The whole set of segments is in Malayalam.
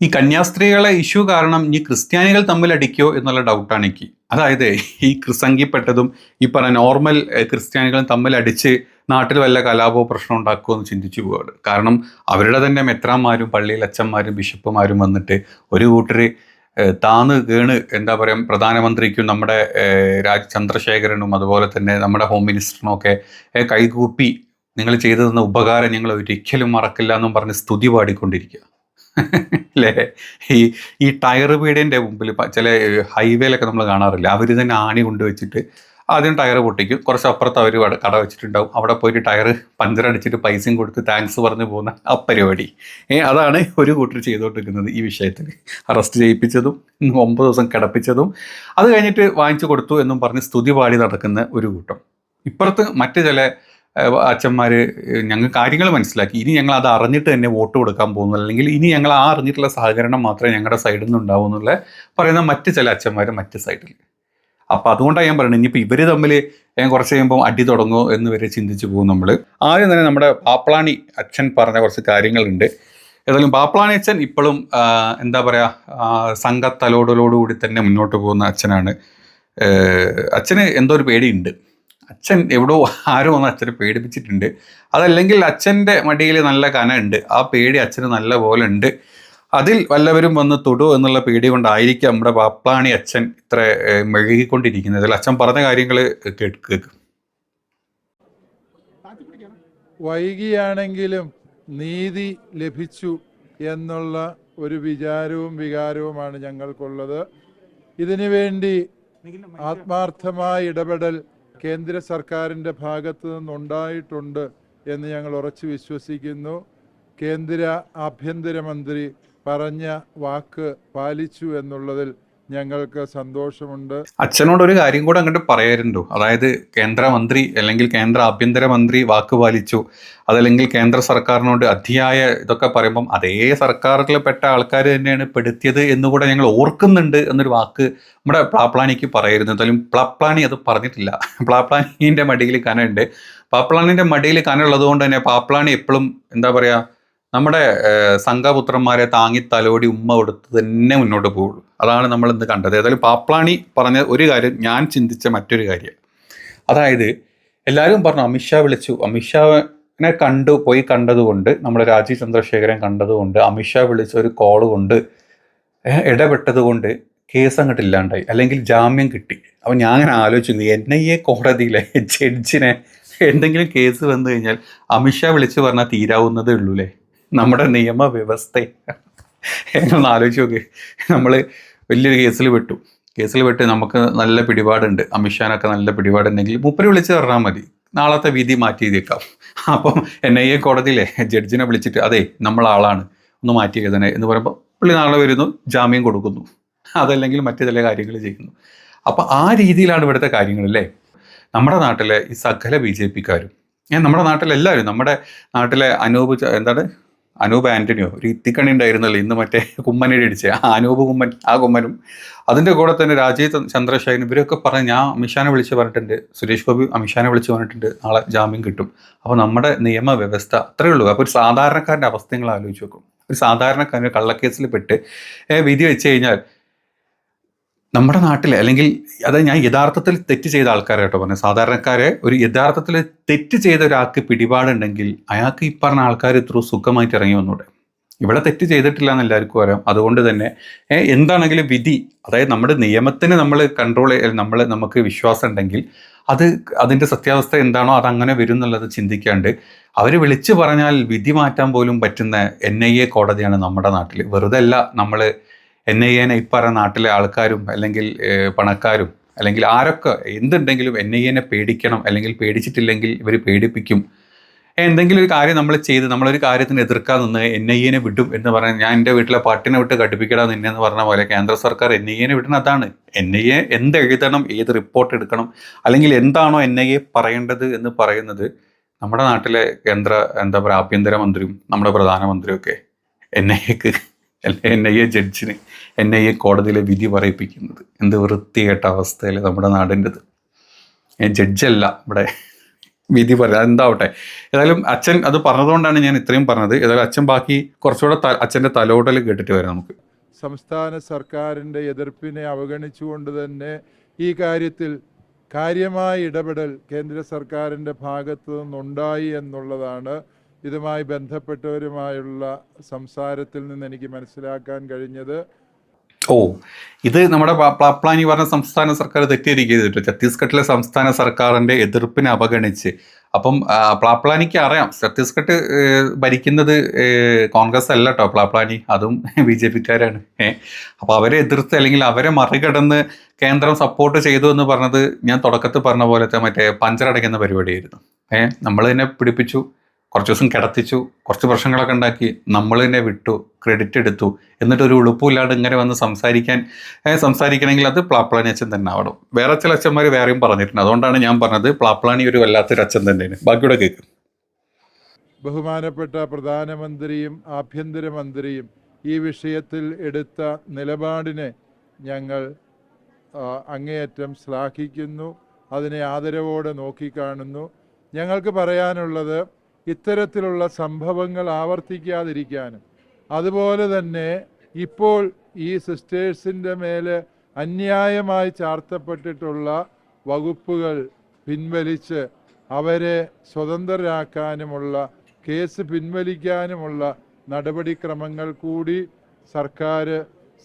ഈ കന്യാസ്ത്രീകളെ ഇഷ്യൂ കാരണം ഈ ക്രിസ്ത്യാനികൾ തമ്മിൽ അടിക്കോ എന്നുള്ള ഡൗട്ടാണ് എനിക്ക്. അതായത് ഈ ക്രിസംഗിപ്പെട്ടതും ഈ പറഞ്ഞ നോർമൽ ക്രിസ്ത്യാനികളും തമ്മിൽ അടിച്ച് നാട്ടിൽ വല്ല കലാപോ പ്രശ്നം ഉണ്ടാക്കുമോ എന്ന് ചിന്തിച്ചു പോവാണ്. കാരണം അവരുടെ തന്നെ മെത്രാന്മാരും പള്ളിയിൽ അച്ഛന്മാരും ബിഷപ്പുമാരും വന്നിട്ട് ഒരു കൂട്ടർ താന്ന് കേണ് എന്താ പറയുക പ്രധാനമന്ത്രിക്കും നമ്മുടെ രാജ് ചന്ദ്രശേഖരനും അതുപോലെ തന്നെ നമ്മുടെ ഹോം മിനിസ്റ്ററിനും ഒക്കെ കൈകൂപ്പി നിങ്ങൾ ചെയ്തു തന്ന ഉപകാരം ഞങ്ങൾ ഒരിക്കലും മറക്കില്ല എന്നും പറഞ്ഞ് സ്തുതി പാടിക്കൊണ്ടിരിക്കുക. അല്ലേ ഈ ഈ ടയർ പീടിയന്റെ മുമ്പിൽ ചില ഹൈവേയിലൊക്കെ നമ്മൾ കാണാറില്ല? അവർ തന്നെ ആണി കൊണ്ടുവച്ചിട്ട് ആദ്യം ടയർ പൊട്ടിക്കും. കുറച്ച് അപ്പുറത്ത് അവർ കട വെച്ചിട്ടുണ്ടാവും. അവിടെ പോയിട്ട് ടയർ പഞ്ചർ അടിച്ചിട്ട് പൈസയും കൊടുത്ത് താങ്ക്സ് പറഞ്ഞു പോകുന്ന ആ പരിപാടി. ഏ അതാണ് ഒരു കൂട്ടർ ചെയ്തുകൊണ്ടിരിക്കുന്നത് ഈ വിഷയത്തിൽ അറസ്റ്റ് ചെയ്യിപ്പിച്ചതും ഒമ്പത് ദിവസം കിടപ്പിച്ചതും. അത് കഴിഞ്ഞിട്ട് വാങ്ങിച്ചു കൊടുത്തു എന്നും പറഞ്ഞ് സ്തുതി പാടി നടക്കുന്ന ഒരു കൂട്ടം. ഇപ്പുറത്ത് മറ്റ് ചില ഏഹ്, അച്ഛന്മാര് ഞങ്ങൾ കാര്യങ്ങൾ മനസ്സിലാക്കി. ഇനി ഞങ്ങൾ അത് അറിഞ്ഞിട്ട് തന്നെ വോട്ട് കൊടുക്കാൻ പോകുന്നു. അല്ലെങ്കിൽ ഇനി ഞങ്ങൾ ആ അറിഞ്ഞിട്ടുള്ള സഹകരണം മാത്രമേ ഞങ്ങളുടെ സൈഡിൽ നിന്ന് ഉണ്ടാവൂ എന്നുള്ള പറയുന്ന മറ്റ് ചില അച്ഛന്മാർ മറ്റ് സൈഡിൽ. അപ്പം അതുകൊണ്ടാണ് ഞാൻ പറയുന്നത് ഇനിയിപ്പോൾ ഇവർ തമ്മിൽ ഞാൻ കുറച്ച് കഴിയുമ്പോൾ അടി തുടങ്ങുമോ എന്ന് വരെ ചിന്തിച്ചു പോകും നമ്മൾ ആദ്യം തന്നെ നമ്മുടെ പാപ്ലാണി അച്ഛൻ പറഞ്ഞ കുറച്ച് കാര്യങ്ങളുണ്ട്. ഏതായാലും പാപ്ലാണി അച്ഛൻ ഇപ്പോഴും എന്താ പറയുക സംഘത്തലോടലോടുകൂടി തന്നെ മുന്നോട്ട് പോകുന്ന അച്ഛനാണ്. അച്ഛന് എന്തോ ഒരു പേടിയുണ്ട്. അച്ഛൻ എവിടോ ആരോ ഒന്ന് അച്ഛനെ പേടിപ്പിച്ചിട്ടുണ്ട്. അതല്ലെങ്കിൽ അച്ഛന്റെ മടിയിൽ നല്ല കനമുണ്ട്. ആ പേടി അച്ഛന് നല്ല പോലെ ഉണ്ട്. അതിൽ വല്ലവരും വന്ന് തൊടു എന്നുള്ള പേടി കൊണ്ടായിരിക്കും നമ്മുടെ പാപ്ലാണി അച്ഛൻ ഇത്ര മെഴുകിക്കൊണ്ടിരിക്കുന്നത്. അതിൽ അച്ഛൻ പറഞ്ഞ കാര്യങ്ങൾ കേൾക്കുക വൈകിയാണെങ്കിലും നീതി ലഭിച്ചു എന്നുള്ള ഒരു വിചാരവും വികാരവുമാണ് ഞങ്ങൾക്കുള്ളത്. ഇതിനു വേണ്ടി ആത്മാർത്ഥമായ ഇടപെടൽ കേന്ദ്ര സർക്കാരിന്റെ ഭാഗത്തു നിന്നുണ്ടായിട്ടുണ്ട് എന്ന് ഞങ്ങൾ ഉറച്ചു വിശ്വസിക്കുന്നു. കേന്ദ്ര ആഭ്യന്തരമന്ത്രി പറഞ്ഞ വാക്ക് പാലിച്ചു എന്നുള്ളതിൽ ഞങ്ങൾക്ക് സന്തോഷമുണ്ട്. അച്ഛനോട് ഒരു കാര്യം കൂടെ അങ്ങോട്ട് പറയാറുണ്ടോ അതായത് കേന്ദ്രമന്ത്രി അല്ലെങ്കിൽ കേന്ദ്ര ആഭ്യന്തരമന്ത്രി വാക്ക് പാലിച്ചു. അതല്ലെങ്കിൽ കേന്ദ്ര സർക്കാരിനോട് അധ്യായ ഇതൊക്കെ പറയുമ്പം അതേ സർക്കാരിൽ പെട്ട ആൾക്കാർ തന്നെയാണ് പെടുത്തിയത് എന്നുകൂടെ ഞങ്ങൾ ഓർക്കുന്നുണ്ട് എന്നൊരു വാക്ക് നമ്മുടെ പ്ലാപ്ലാനിക്ക് പറയായിരുന്നു എന്തായാലും പ്ലാപ്ലാനി അത് പറഞ്ഞിട്ടില്ല. പ്ലാപ്ലാനിന്റെ മടിയിൽ കനുണ്ട്. പാപ്ലാനിന്റെ മടിയിൽ കനുള്ളത് കൊണ്ട് തന്നെ പാപ്ലാനി എപ്പോഴും എന്താ പറയുക നമ്മുടെ സംഘപുത്രന്മാരെ താങ്ങി തലോടി ഉമ്മ കൊടുത്ത് തന്നെ മുന്നോട്ട് പോകുള്ളൂ. അതാണ് നമ്മൾ ഇന്ന് കണ്ടത്. ഏതായാലും പാപ്ലാണി പറഞ്ഞ ഒരു കാര്യം ഞാൻ ചിന്തിച്ച മറ്റൊരു കാര്യം. അതായത് എല്ലാവരും പറഞ്ഞു അമിത്ഷാ വിളിച്ചു. അമിത്ഷാവിനെ കണ്ടു പോയി കണ്ടതുകൊണ്ട് നമ്മുടെ രാജീവ് ചന്ദ്രശേഖരൻ കണ്ടതുകൊണ്ട് അമിത്ഷാ വിളിച്ച ഒരു കോൾ കൊണ്ട് ഇടപെട്ടതുകൊണ്ട് കേസ് അങ്ങോട്ട് ഇല്ലാണ്ടായി. അല്ലെങ്കിൽ ജാമ്യം കിട്ടി. അപ്പം ഞാൻ അങ്ങനെ ആലോചിച്ചു എൻ ഐ എ കോടതിയിലെ ജഡ്ജിനെ എന്തെങ്കിലും കേസ് വന്നു കഴിഞ്ഞാൽ അമിത്ഷാ വിളിച്ച് പറഞ്ഞാൽ തീരാവുന്നതേ ഉള്ളൂ അല്ലേ നമ്മുടെ നിയമവ്യവസ്ഥ. എന്നൊന്ന് ആലോചിച്ച് നോക്കി. നമ്മൾ വലിയൊരു കേസിൽ പെട്ടു. കേസിൽ പെട്ട് നമുക്ക് നല്ല പിടിപാടുണ്ട്. അമിത്ഷാനൊക്കെ നല്ല പിടിപാടുണ്ടെങ്കിൽ മുപ്പര് വിളിച്ച് പറഞ്ഞാൽ മതി. നാളത്തെ വിധി മാറ്റി എഴുതിയേക്കാം. അപ്പം എൻ ഐ എ കോടതിയിലെ ജഡ്ജിനെ വിളിച്ചിട്ട് അതെ നമ്മളാളാണ് ഒന്ന് മാറ്റി എഴുതണേ എന്ന് പറയുമ്പോൾ പുള്ളി നാളെ വരുന്നു ജാമ്യം കൊടുക്കുന്നു. അതല്ലെങ്കിൽ മറ്റു ചില കാര്യങ്ങൾ ചെയ്യുന്നു. അപ്പം ആ രീതിയിലാണ് ഇവിടുത്തെ കാര്യങ്ങൾ അല്ലേ? നമ്മുടെ നാട്ടിലെ ഈ സകല ബി ജെ പിക്കാരും നമ്മുടെ നാട്ടിലെല്ലാവരും നമ്മുടെ നാട്ടിലെ അനൂപ് എന്താണ്? അനൂപ് ആന്റണിയോ? ഒരു ഇത്തിക്കണി ഉണ്ടായിരുന്നല്ലോ ഇന്ന് മറ്റേ കുമ്മനടി അടിച്ച. ആ അനൂപ് കുമ്മൻ ആ കുമ്മനും. അതിന്റെ കൂടെ തന്നെ രാജീവ് ചന്ദ്- ചന്ദ്രശേഖരൻ ഇവരൊക്കെ പറഞ്ഞ് ഞാൻ അമിത്ഷാനെ വിളിച്ച് പറഞ്ഞിട്ടുണ്ട്. സുരേഷ് ഗോപി അമിഷാനെ വിളിച്ച് പറഞ്ഞിട്ടുണ്ട്. നാളെ ജാമ്യം കിട്ടും. അപ്പോൾ നമ്മുടെ നിയമവ്യവസ്ഥ അത്രയേ ഉള്ളൂ. അപ്പോൾ ഒരു സാധാരണക്കാരന്റെ അവസ്ഥ നിങ്ങൾ ആലോചിച്ച് നോക്കും. ഒരു സാധാരണക്കാരൻ കള്ളക്കേസിൽ പെട്ട് വിധി വെച്ച് കഴിഞ്ഞാൽ നമ്മുടെ നാട്ടിൽ അല്ലെങ്കിൽ അതായത് ഞാൻ യഥാർത്ഥത്തിൽ തെറ്റ് ചെയ്ത ആൾക്കാരെ കേട്ടോ പറഞ്ഞത്. സാധാരണക്കാരെ ഒരു യഥാർത്ഥത്തിൽ തെറ്റ് ചെയ്ത ഒരാൾക്ക് പിടിപാടുണ്ടെങ്കിൽ അയാൾക്ക് ഈ പറഞ്ഞ ആൾക്കാർ ഇത്ര സുഖമായിട്ട് ഇറങ്ങി വന്നൂടെ? ഇവിടെ തെറ്റ് ചെയ്തിട്ടില്ല എന്ന് എല്ലാവർക്കും അറിയാം. അതുകൊണ്ട് തന്നെ എന്താണെങ്കിലും വിധി അതായത് നമ്മുടെ നിയമത്തിന് നമ്മൾ കൺട്രോൾ നമ്മൾ നമുക്ക് വിശ്വാസം ഉണ്ടെങ്കിൽ അത് അതിന്റെ സത്യാവസ്ഥ എന്താണോ അത് അങ്ങനെ വരും എന്നുള്ളത് ചിന്തിക്കാണ്ട് അവർ വിളിച്ചു പറഞ്ഞാൽ വിധി മാറ്റാൻ പോലും പറ്റുന്ന എൻ ഐ എ കോടതിയാണ് നമ്മുടെ നാട്ടിൽ വെറുതെ അല്ല നമ്മൾ എൻ ഐ എനെ നാട്ടിലെ ആൾക്കാരും അല്ലെങ്കിൽ പണക്കാരും അല്ലെങ്കിൽ ആരൊക്കെ എന്തുണ്ടെങ്കിലും എൻ ഐ എനെ പേടിക്കണം അല്ലെങ്കിൽ പേടിച്ചിട്ടില്ലെങ്കിൽ ഇവർ പേടിപ്പിക്കും. എന്തെങ്കിലും ഒരു കാര്യം നമ്മൾ ചെയ്ത് നമ്മളൊരു കാര്യത്തിന് എതിർക്കാൻ നിന്ന് എൻ ഐ എനെ വിടും എന്ന് പറഞ്ഞാൽ ഞാൻ എന്റെ വീട്ടിലെ പട്ടിനെ വിട്ട് കടുപ്പിക്കടാ നിന്നെ എന്ന് പറഞ്ഞ പോലെ കേന്ദ്ര സർക്കാർ എൻ ഐ എനെ വിടുന്ന അതാണ്. എൻ ഐ എ എന്ത് എഴുതണം ഏത് റിപ്പോർട്ട് എടുക്കണം അല്ലെങ്കിൽ എന്താണോ എൻ ഐ എ പറയേണ്ടത് എന്ന് പറയുന്നത് നമ്മുടെ നാട്ടിലെ കേന്ദ്ര എന്താ പറയുക ആഭ്യന്തരമന്ത്രിയും നമ്മുടെ പ്രധാനമന്ത്രിയും ഒക്കെ എൻ ഐ എക്ക് എൻ ഐ എ ജഡ്ജിന് എൻ ഐ എ കോടതിയിലെ വിധി പറയിപ്പിക്കുന്നത്. എന്ത് വൃത്തികെട്ട അവസ്ഥയിൽ നമ്മുടെ നാടിന്റെത്. ജഡ്ജല്ല ഇവിടെ വിധി പറയാം എന്താവട്ടെ ഏതായാലും അച്ഛൻ അത് പറഞ്ഞതുകൊണ്ടാണ് ഞാൻ ഇത്രയും പറഞ്ഞത്. ഏതായാലും അച്ഛൻ ബാക്കി കുറച്ചുകൂടെ അച്ഛന്റെ തലോടൽ കേട്ടിട്ട് വരാം നമുക്ക്. സംസ്ഥാന സർക്കാരിന്റെ എതിർപ്പിനെ അവഗണിച്ചുകൊണ്ട് തന്നെ ഈ കാര്യത്തിൽ കാര്യമായ ഇടപെടൽ കേന്ദ്ര സർക്കാരിന്റെ ഭാഗത്തു നിന്നുണ്ടായി എന്നുള്ളതാണ് ഇതുമായി ബന്ധപ്പെട്ടവരുമായുള്ള സംസാരത്തിൽ നിന്ന് എനിക്ക് മനസ്സിലാക്കാൻ കഴിഞ്ഞത് ഓ ഇത് നമ്മുടെ പ്ലാനി പറഞ്ഞ സംസ്ഥാന സർക്കാർ തെറ്റിയിരിക്കുന്നുണ്ട് ഛത്തീസ്ഗഡിലെ സംസ്ഥാന സർക്കാരിന്റെ എതിർപ്പിനെ അവഗണിച്ച്. അപ്പം പ്ലാപ്ലാനിക്ക് അറിയാം. ഛത്തീസ്ഗഡ് ഭരിക്കുന്നത് കോൺഗ്രസ് അല്ല കേട്ടോ പ്ലാപ്ലാനി അതും ബി ജെ പിക്കാരാണ്. അപ്പോൾ അവരെ എതിർത്ത് അല്ലെങ്കിൽ അവരെ മറികടന്ന് കേന്ദ്രം സപ്പോർട്ട് ചെയ്തു എന്ന് പറഞ്ഞത് ഞാൻ തുടക്കത്തിൽ പറഞ്ഞ പോലത്തെ മറ്റേ പഞ്ചറടയ്ക്കുന്ന പരിപാടിയായിരുന്നു. ഏഹ് നമ്മൾ തന്നെ പിടിപ്പിച്ചു. കുറച്ച് ദിവസം കിടത്തിച്ചു കുറച്ച് പ്രശ്നങ്ങളൊക്കെ ഉണ്ടാക്കി നമ്മൾ തന്നെ വിട്ടു ക്രെഡിറ്റ് എടുത്തു എന്നിട്ട് ഒരു ഉളുപ്പില്ലാണ്ട് ഇങ്ങനെ വന്ന് സംസാരിക്കാൻ സംസാരിക്കണമെങ്കിൽ അത് പ്ലാപ്ലാനി അച്ഛൻ തന്നെ ആവണം. വേറെ ചില അച്ഛന്മാർ വേറെയും പറഞ്ഞിട്ടുണ്ട്. അതുകൊണ്ടാണ് ഞാൻ പറഞ്ഞത് പ്ലാപ്ലാനി ഒരു വല്ലാത്തൊരു അച്ഛൻ തന്നെയാണ്. ബാക്കിയുടെ കേൾക്കും ബഹുമാനപ്പെട്ട പ്രധാനമന്ത്രിയും ആഭ്യന്തരമന്ത്രിയും ഈ വിഷയത്തിൽ എടുത്ത നിലപാടിനെ ഞങ്ങൾ അങ്ങേയറ്റം ശ്ലാഘിക്കുന്നു അതിനെ ആദരവോടെ നോക്കിക്കാണുന്നു. ഞങ്ങൾക്ക് പറയാനുള്ളത് ഇത്തരത്തിലുള്ള സംഭവങ്ങൾ ആവർത്തിക്കാതിരിക്കാനും. അതുപോലെ തന്നെ ഇപ്പോൾ ഈ സിസ്റ്റേഴ്സിന്റെ മേലെ അന്യായമായി ചാർത്തപ്പെട്ടിട്ടുള്ള വകുപ്പുകൾ പിൻവലിച്ച് അവരെ സ്വതന്ത്രരാക്കാനുമുള്ള കേസ് പിൻവലിക്കാനുമുള്ള നടപടിക്രമങ്ങൾ കൂടി സർക്കാർ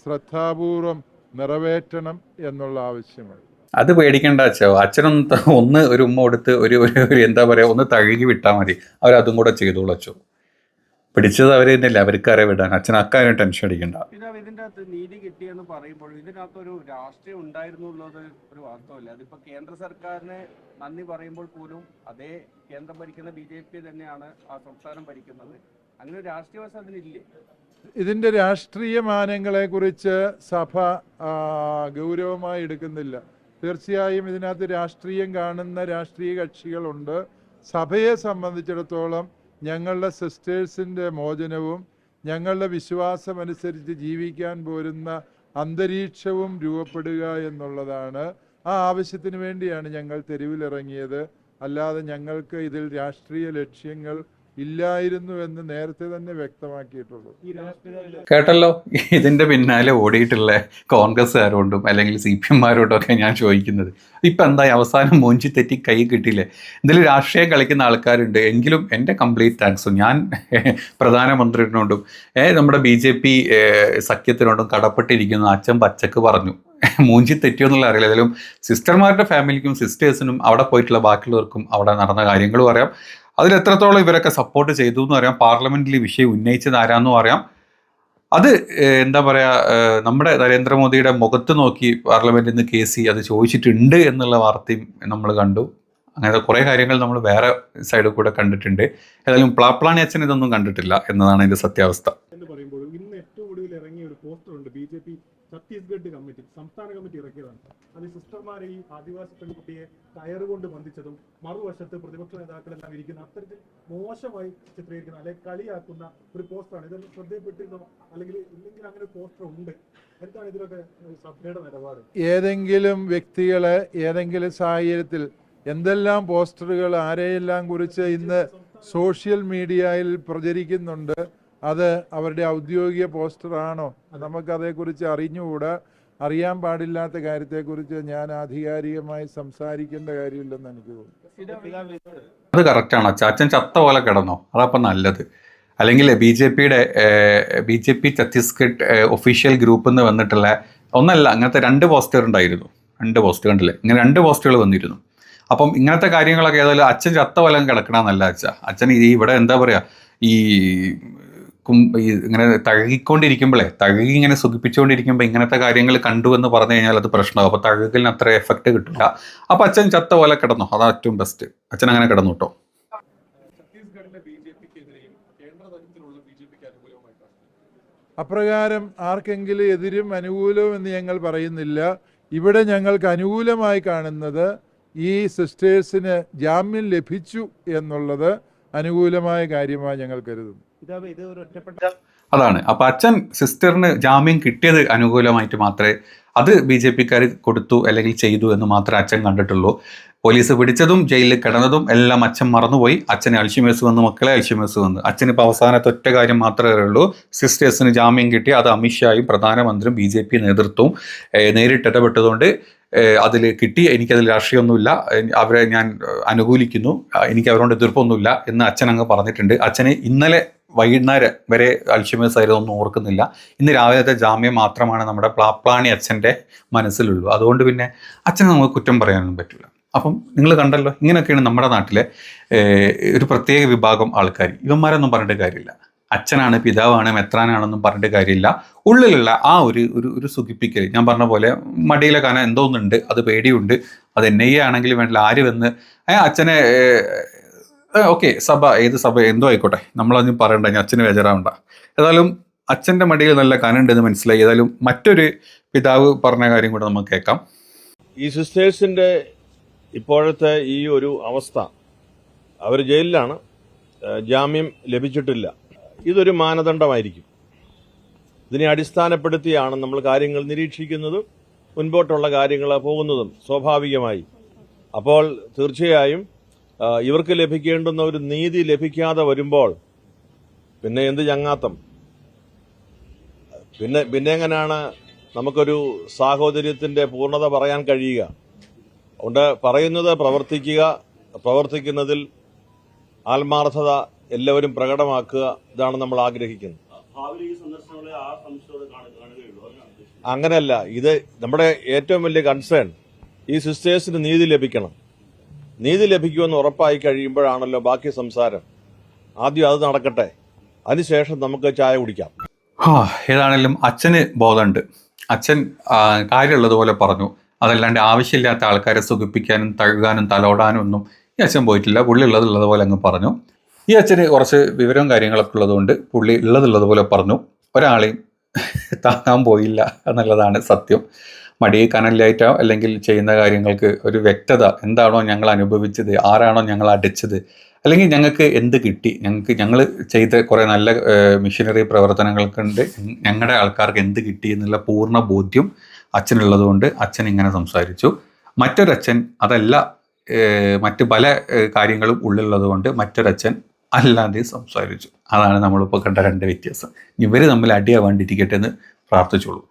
ശ്രദ്ധാപൂർവം നിറവേറ്റണം എന്നുള്ള ആവശ്യമാണ് അത് പേടിക്കേണ്ട അച്ഛോ. അച്ഛനൊന്ന് ഒന്ന് ഒരു ഉമ്മ കൊടുത്ത് ഒരു ഒരു എന്താ പറയുക ഒന്ന് തഴുകി വിട്ടാൽ മതി. അവരതും കൂടെ ചെയ്തോളൂ അച്ഛോ. പിടിച്ചത് അവർ തന്നെയല്ലേ അവർക്കാരെ വിടാൻ. അച്ഛൻ അക്കാര്യം ടെൻഷൻ അടിക്കണ്ട. ഇതിന്റെ അകത്ത് നീതി കിട്ടിയെന്ന് പറയുമ്പോൾ ഇതിനകത്ത് ഒരു രാഷ്ട്രീയം ഉണ്ടായിരുന്നു എന്നുള്ളത് ഒരു വാസ്തവമല്ല? അതിപ്പോ കേന്ദ്ര സർക്കാരിന് നന്ദി പറയുമ്പോൾ പോലും അതേ കേന്ദ്രം ഭരിക്കുന്ന ബി ജെ പി തന്നെയാണ് ആ സംസ്ഥാനം ഭരിക്കുന്നത്. അങ്ങനെ ഒരു രാഷ്ട്രീയ വശം അതിനില്ലേ? ഇതിന്റെ രാഷ്ട്രീയ മാനങ്ങളെക്കുറിച്ച് സഭ ഗൗരവമായി എടുക്കുന്നില്ല. തീർച്ചയായും ഇതിനകത്ത് രാഷ്ട്രീയം കാണുന്ന രാഷ്ട്രീയ കക്ഷികളുണ്ട്. സഭയെ സംബന്ധിച്ചിടത്തോളം ഞങ്ങളുടെ സിസ്റ്റേഴ്സിന്റെ മോചനവും ഞങ്ങളുടെ വിശ്വാസമനുസരിച്ച് ജീവിക്കാൻ പോരുന്ന അന്തരീക്ഷവും രൂപപ്പെടുക എന്നുള്ളതാണ്. ആ ആവശ്യത്തിന് വേണ്ടിയാണ് ഞങ്ങൾ തെരുവിലിറങ്ങിയത്. അല്ലാതെ ഞങ്ങൾക്ക് ഇതിൽ രാഷ്ട്രീയ ലക്ഷ്യങ്ങൾ ഇല്ലായിരുന്നു എന്ന് നേരത്തെ തന്നെ വ്യക്തമാക്കിയിട്ടുള്ളൂ കേട്ടല്ലോ? ഇതിന്റെ പിന്നാലെ ഓടിയിട്ടുള്ള കോൺഗ്രസ്സുകാരോണ്ടും അല്ലെങ്കിൽ സി പി എംമാരോണ്ടും ഒക്കെ ഞാൻ ചോദിക്കുന്നത് ഇപ്പം എന്തായി? അവസാനം മോഞ്ചി തെറ്റി കൈ കിട്ടിയില്ലേ? ഇതിൽ രാഷ്ട്രീയം കളിക്കുന്ന ആൾക്കാരുണ്ട്. എങ്കിലും എന്റെ കംപ്ലീറ്റ് താങ്ക്സ് ഞാൻ പ്രധാനമന്ത്രിനോടും ഏഹ് നമ്മുടെ ബി ജെ പി സഖ്യത്തിനോടും കടപ്പെട്ടിരിക്കുന്ന അച്ഛൻ പച്ചക്ക് പറഞ്ഞു. മൂഞ്ചി തെറ്റിയോ എന്നുള്ള അറിയില്ല. ഏതായാലും സിസ്റ്റർമാരുടെ ഫാമിലിക്കും സിസ്റ്റേഴ്സിനും അവിടെ പോയിട്ടുള്ള ബാക്കിയുള്ളവർക്കും അവിടെ നടന്ന കാര്യങ്ങളും അറിയാം അതിൽ എത്രത്തോളം ഇവരൊക്കെ സപ്പോർട്ട് ചെയ്തു എന്ന് അറിയാം. പാർലമെന്റിൽ ഈ വിഷയം ഉന്നയിച്ചത് ആരാന്നും അറിയാം. അത് എന്താ പറയാ ഏഹ്, നമ്മുടെ നരേന്ദ്രമോദിയുടെ മുഖത്ത് നോക്കി പാർലമെന്റിൽ നിന്ന് കെ സി അത് ചോദിച്ചിട്ടുണ്ട് എന്നുള്ള വാർത്തയും നമ്മൾ കണ്ടു. അങ്ങനത്തെ കുറേ കാര്യങ്ങൾ നമ്മൾ വേറെ സൈഡിൽ കൂടെ കണ്ടിട്ടുണ്ട്. ഏതായാലും പ്ലാപ്ലാണി അച്ഛൻ ഇതൊന്നും കണ്ടിട്ടില്ല എന്നതാണ് അതിന്റെ സത്യാവസ്ഥ എന്ന് പറയുമ്പോൾ ഇന്ന് ഏറ്റവും ഒടുവിൽ ഇറങ്ങിയ ഒരു പോസ്റ്റർ ഉണ്ട് B J P Chhattisgarh committee സംസ്ഥാന കമ്മിറ്റി ഇറക്കിയതാണ് അത് സിസ്റ്റർമാരെ ഈ ആദിവാസി പെൺകുട്ടിയെ കയറ് കൊണ്ട് ബന്ധിച്ചതും മറുവശത്ത് പ്രതിപക്ഷ നേതാക്കളെല്ലാം ഇരിക്കുന്ന അത്തരത്തിൽ മോശമായി ചിത്രീകരിക്കുന്ന അല്ലെങ്കിൽ കളിയാക്കുന്ന ഒരു പോസ്റ്ററാണ് ഇതൊന്നും ശ്രദ്ധയിൽപ്പെട്ടിരുന്നോ അല്ലെങ്കിൽ ഇല്ലെങ്കിൽ അങ്ങനെ ഒരു പോസ്റ്റർ ഉണ്ട്. എന്താണ് ഇതിലൊക്കെ സഭയുടെ നിലപാട്? ഏതെങ്കിലും വ്യക്തികളെ ഏതെങ്കിലും സാഹചര്യത്തിൽ എന്തെല്ലാം പോസ്റ്ററുകൾ ആരെയെല്ലാം കുറിച്ച് ഇന്ന് സോഷ്യൽ മീഡിയയിൽ പ്രചരിക്കുന്നുണ്ട് അത് അവരുടെ ഔദ്യോഗിക പോസ്റ്ററാണോ? നമുക്കതേക്കുറിച്ച് അറിഞ്ഞുകൂടാ? അറിയാൻ പാടില്ലാത്ത കാര്യത്തെക്കുറിച്ച് ഞാൻ ആധികാരികമായി സംസാരിക്കേണ്ട കാര്യമില്ലെന്ന് എനിക്ക് തോന്നുന്നു. അത് കറക്റ്റാണോ. അച്ചാച്ചൻ ചത്ത പോലെ കിടന്നോ? അതപ്പം നല്ലത്. അല്ലെങ്കിൽ ബി ജെ പിയുടെ B J P Chhattisgarh official ഗ്രൂപ്പിൽ നിന്ന് വന്നിട്ടുള്ള ഒന്നല്ല അങ്ങനത്തെ രണ്ട് പോസ്റ്റർ ഉണ്ടായിരുന്നു. രണ്ട് പോസ്റ്റർ കണ്ടില്ലേ? ഇങ്ങനെ രണ്ട് പോസ്റ്റുകൾ വന്നിരുന്നു. അപ്പം ഇങ്ങനത്തെ കാര്യങ്ങളൊക്കെ ഏതായാലും അച്ഛൻ ചത്ത പോലെ കിടക്കണമെന്നല്ല അച്ഛ. അച്ഛൻ ഈ ഇവിടെ എന്താ പറയുക ഈ ഇങ്ങനെ തഴുകിക്കൊണ്ടിരിക്കുമ്പോഴേ തഴുകി ഇങ്ങനെ സുഖിപ്പിച്ചുകൊണ്ടിരിക്കുമ്പോൾ ഇങ്ങനത്തെ കാര്യങ്ങൾ കണ്ടു എന്ന് പറഞ്ഞു കഴിഞ്ഞാൽ അത് പ്രശ്നമാകും അപ്പോൾ തഴുകലിന് അത്ര എഫക്റ്റ് കിട്ടില്ല. അപ്പം അച്ഛൻ ചത്ത പോലെ കിടന്നു. അതാണ് ഏറ്റവും ബെസ്റ്റ് അച്ഛൻ അങ്ങനെ കിടന്നു കേട്ടോ. അപ്രകാരം ആർക്കെങ്കിലും എതിരും അനുകൂലവും എന്ന് ഞങ്ങൾ പറയുന്നില്ല. ഇവിടെ ഞങ്ങൾക്ക് അനുകൂലമായി കാണുന്നത് ഈ സിസ്റ്റേഴ്സിന് ജാമ്യം ലഭിച്ചു എന്നുള്ളത് അനുകൂലമായ കാര്യമായി ഞങ്ങൾ കരുതുന്നു. അതാണ്. അപ്പൊ അച്ഛൻ സിസ്റ്ററിന് ജാമ്യം കിട്ടിയത് അനുകൂലമായിട്ട് മാത്രമേ അത് ബി ജെ പിക്കാർ കൊടുത്തു അല്ലെങ്കിൽ ചെയ്തു എന്ന് മാത്രമേ അച്ഛൻ കണ്ടിട്ടുള്ളൂ. പോലീസ് പിടിച്ചതും ജയിലിൽ കിടന്നതും എല്ലാം അച്ഛൻ മറന്നുപോയി. അച്ഛനെ അൽഷിമേഴ്സ് വന്ന് മക്കളെ അൽഷിമേഴ്സ് വന്ന്. അച്ഛന് ഇപ്പോൾ അവസാനത്തെ ഒറ്റ കാര്യം മാത്രമേ ഉള്ളൂ സിസ്റ്റേഴ്സിന് ജാമ്യം കിട്ടി. അത് അമിത്ഷായും പ്രധാനമന്ത്രിയും ബി ജെ പി നേതൃത്വവും നേരിട്ട് ഇടപെട്ടതുകൊണ്ട് അതിൽ കിട്ടി. എനിക്കതിൽ രാഷ്ട്രീയമൊന്നുമില്ല. അവരെ ഞാൻ അനുകൂലിക്കുന്നു. എനിക്ക് അവരോട് എതിർപ്പൊന്നുമില്ല എന്ന് അച്ഛൻ അങ്ങ് പറഞ്ഞിട്ടുണ്ട്. അച്ഛനെ ഇന്നലെ വൈകുന്നേരം വരെ അൽഷിമേഴ്സ് ആയിരുന്നു ഓർക്കുന്നില്ല. ഇന്ന് രാവിലത്തെ ജാമ്യം മാത്രമാണ് നമ്മുടെ പ്ലാപ്ലാണി അച്ഛന്റെ മനസ്സിലുള്ളൂ. അതുകൊണ്ട് പിന്നെ അച്ഛനെ നമുക്ക് കുറ്റം പറയാനൊന്നും പറ്റില്ല. അപ്പം നിങ്ങൾ കണ്ടല്ലോ ഇങ്ങനെയൊക്കെയാണ് നമ്മുടെ നാട്ടിലെ ഒരു പ്രത്യേക വിഭാഗം ആൾക്കാർ ഇവന്മാരൊന്നും പറഞ്ഞിട്ട് കാര്യമില്ല. അച്ഛനാണ് പിതാവാണ് മെത്രാനാണെന്നും പറഞ്ഞിട്ട് കാര്യമില്ല. ഉള്ളിലുള്ള ആ ഒരു ഒരു ഒരു സുഖിപ്പിക്കൽ ഞാൻ പറഞ്ഞ പോലെ മടിയിലെ കാനം എന്തോന്നുണ്ട് അത് പേടിയുണ്ട് അത് എൻ ഐ ആണെങ്കിലും വേണ്ടില്ല ആര് വന്ന് അച്ഛനെ ഓക്കെ. സഭ ഏത് സഭ എന്തോ ആയിക്കോട്ടെ. നമ്മളതൊന്നും പറയണ്ട ഞാൻ അച്ഛന് ബേജാറാവണ്ട. ഏതായാലും അച്ഛന്റെ മടിയിൽ നല്ല കനുണ്ടെന്ന് മനസ്സിലായി. ഏതായാലും മറ്റൊരു പിതാവ് പറഞ്ഞ കാര്യം കൂടെ നമുക്ക് കേൾക്കാം. ഈ സിസ്റ്റേഴ്സിന്റെ ഇപ്പോഴത്തെ ഈ ഒരു അവസ്ഥ അവർ ജയിലിലാണ്. ജാമ്യം ലഭിച്ചിട്ടില്ല. ഇതൊരു മാനദണ്ഡമായിരിക്കും. ഇതിനെ അടിസ്ഥാനപ്പെടുത്തിയാണ് നമ്മൾ കാര്യങ്ങൾ നിരീക്ഷിക്കുന്നതും മുൻപോട്ടുള്ള കാര്യങ്ങൾ പോകുന്നതും സ്വാഭാവികമായി. അപ്പോൾ തീർച്ചയായും ഇവർക്ക് ലഭിക്കേണ്ടുന്ന ഒരു നീതി ലഭിക്കാതെ വരുമ്പോൾ പിന്നെ എന്ത് ചങ്ങാത്തം? പിന്നെ പിന്നെ എങ്ങനെയാണ് നമുക്കൊരു സാഹോദര്യത്തിന്റെ പൂർണത പറയാൻ കഴിയുക? അതുകൊണ്ട് പറയുന്നത് പ്രവർത്തിക്കുക പ്രവർത്തിക്കുന്നതിൽ ആത്മാർത്ഥത എല്ലാവരും പ്രകടമാക്കുക ഇതാണ് നമ്മൾ ആഗ്രഹിക്കുന്നത്. അങ്ങനെയല്ല ഇത് നമ്മുടെ ഏറ്റവും വലിയ കൺസേൺ ഈ സിസ്റ്റേഴ്സിന് നീതി ലഭിക്കണം. നീതി ലഭിക്കുമെന്ന് ഉറപ്പായി കഴിയുമ്പോഴാണല്ലോ ബാക്കി സംസാരം. ആദ്യം അത് നടക്കട്ടെ. അതിനുശേഷം നമുക്ക് ചായ കുടിക്കാം. ഏതാണെങ്കിലും അച്ഛന് ബോധമുണ്ട്. അച്ഛൻ കാര്യമുള്ളതുപോലെ പറഞ്ഞു. അതല്ലാണ്ട് ആവശ്യമില്ലാത്ത ആൾക്കാരെ സുഖിപ്പിക്കാനും തഴുകാനും തലോടാനും ഒന്നും ഈ അച്ഛൻ പോയിട്ടില്ല. പുള്ളി ഉള്ളതുള്ളതുപോലെ അങ്ങ് പറഞ്ഞു. ഈ അച്ഛന് കുറച്ച് വിവരവും കാര്യങ്ങളൊക്കെ ഉള്ളതുകൊണ്ട് പുള്ളി ഉള്ളതുള്ളതുപോലെ പറഞ്ഞു. ഒരാളെയും താങ്ങാൻ പോയില്ല എന്നുള്ളതാണ് സത്യം. മടി കനലിലായിട്ടോ അല്ലെങ്കിൽ ചെയ്യുന്ന കാര്യങ്ങൾക്ക് ഒരു വ്യക്തത എന്താണോ ഞങ്ങൾ അനുഭവിച്ചത് ആരാണോ ഞങ്ങൾ അടിച്ചത് അല്ലെങ്കിൽ ഞങ്ങൾക്ക് എന്ത് കിട്ടി ഞങ്ങൾക്ക് ഞങ്ങൾ ചെയ്ത കുറേ നല്ല മിഷനറി പ്രവർത്തനങ്ങൾക്കുണ്ട് ഞങ്ങളുടെ ആൾക്കാർക്ക് എന്ത് കിട്ടി എന്നുള്ള പൂർണ ബോധ്യം അച്ഛനുള്ളതുകൊണ്ട് അച്ഛൻ ഇങ്ങനെ സംസാരിച്ചു. മറ്റൊരച്ഛൻ അതല്ല മറ്റ് പല കാര്യങ്ങളും ഉള്ളിലുള്ളതുകൊണ്ട് മറ്റൊരച്ഛൻ അല്ലാതെ സംസാരിച്ചു. അതാണ് നമ്മളിപ്പോൾ കണ്ട രണ്ട് വ്യത്യാസം. ഇവർ തമ്മിൽ അടിയാവാണ്ടിരിക്കട്ടെ എന്ന് പ്രാർത്ഥിച്ചോളൂ.